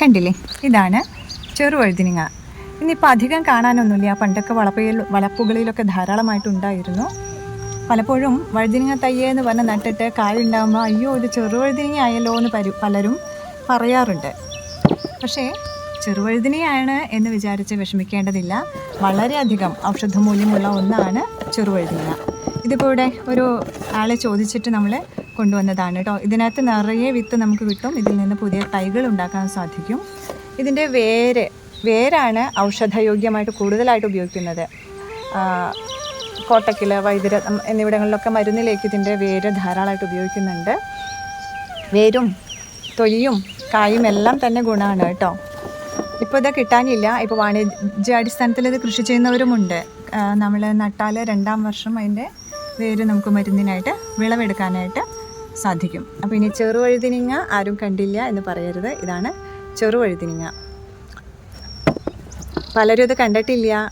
കണ്ടില്ലേ? ഇതാണ് ചെറുവഴുതിനിങ്ങ ഇന്നിപ്പോൾ അധികം കാണാനൊന്നുമില്ല. ആ പണ്ടൊക്കെ വളപ്പയിൽ വളപ്പുകളിലൊക്കെ ധാരാളമായിട്ട് ഉണ്ടായിരുന്നു പലപ്പോഴും വഴുതിനിങ്ങ തയ്യേ എന്ന് പറഞ്ഞ് നട്ടിട്ട് കായുണ്ടാകുമ്പോൾ അയ്യോ ഇത് ചെറുവഴുതിനിങ്ങ ആയല്ലോ എന്ന് പരി പലരും പറയാറുണ്ട്. പക്ഷേ ചെറുവഴുതിനിയാണ് എന്ന് വിചാരിച്ച് വിഷമിക്കേണ്ടതില്ല. വളരെയധികം ഔഷധമൂല്യമുള്ള ഒന്നാണ് ചെറുവഴുതിനിങ്ങ ഇതിപ്പോൾ ഇവിടെ ഒരു ആളെ ചോദിച്ചിട്ട് നമ്മൾ കൊണ്ടുവന്നതാണ് കേട്ടോ. ഇതിനകത്ത് നിറയെ വിത്ത് നമുക്ക് കിട്ടും. ഇതിൽ നിന്ന് പുതിയ തൈകൾ ഉണ്ടാക്കാൻ സാധിക്കും. ഇതിന്റെ വേര് വേരാണ് ഔഷധയോഗ്യമായിട്ട് കൂടുതലായിട്ട് ഉപയോഗിക്കുന്നത്. കോട്ടക്കിൽ വൈദ്യുര എന്നിവിടങ്ങളിലൊക്കെ മരുന്നിലേക്ക് ഇതിന്റെ വേര് ധാരാളമായിട്ട് ഉപയോഗിക്കുന്നുണ്ട്. വേരും തൊലിയും കായും എല്ലാം തന്നെ ഗുണമാണ് കേട്ടോ. ഇപ്പോൾ ഇത് കിട്ടാനില്ല. ഇപ്പോൾ വാണിജ്യാടിസ്ഥാനത്തിൽ ഇത് കൃഷി ചെയ്യുന്നവരുമുണ്ട്. നമ്മൾ നട്ടാൽ രണ്ടാം വർഷം അതിന്റെ വേര് നമുക്ക് മരുന്നിനായിട്ട് വിളവെടുക്കാനായിട്ട്. സാധിക്കും. അപ്പോൾ ഇനി ചെറുവഴുതിനിങ്ങ ആരും കണ്ടില്ല എന്ന് പറയരുത്. ഇതാണ് ചെറുവഴുതിനിങ്ങ. പലരും ഇത് കണ്ടിട്ടില്ല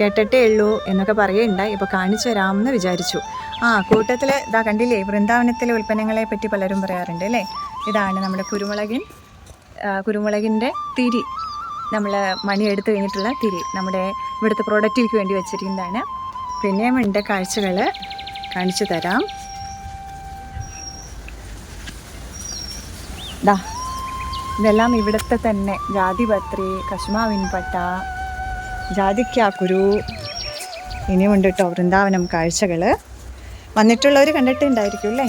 കേട്ടിട്ടേ ഉള്ളൂ എന്നൊക്കെ പറയുണ്ടായി ഇപ്പോൾ കാണിച്ചു തരാമെന്ന് വിചാരിച്ചു. ആ കൂട്ടത്തിൽ ഇതാ കണ്ടില്ലേ വൃന്ദാവനത്തിലെ ഉൽപ്പന്നങ്ങളെ പറ്റി പലരും പറയാറുണ്ട് അല്ലേ? ഇതാണ് നമ്മുടെ കുരുമുളകിൻ കുരുമുളകിന്റെ തിരി. നമ്മൾ മണി എടുത്തു കഴിഞ്ഞിട്ടുള്ള തിരി. നമ്മുടെ ഇവിടുത്തെ പ്രോഡക്റ്റിലേക്ക് വേണ്ടി വെച്ചിരിക്കുന്നതാണ്. പിന്നെയും ഉണ്ട് കാഴ്ചകൾ കാണിച്ചു തരാം. ദാ ഇതെല്ലാം ഇവിടുത്തെ തന്നെ. ജാതിപത്രി കശ്മാവിൻ പട്ട ജാതിക്കാക്കുരു ഇനിയുമുണ്ട് കേട്ടോ വൃന്ദാവനം കാഴ്ചകൾ വന്നിട്ടുള്ളവർ കണ്ടിട്ടുണ്ടായിരിക്കും അല്ലേ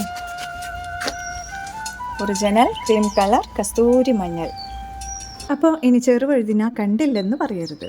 ഒറിജിനൽ ക്രീം കളർ കസ്തൂരി മഞ്ഞൾ. അപ്പോൾ ഇനി ചെറുവഴുതിന കണ്ടില്ലെന്ന് പറയരുത്.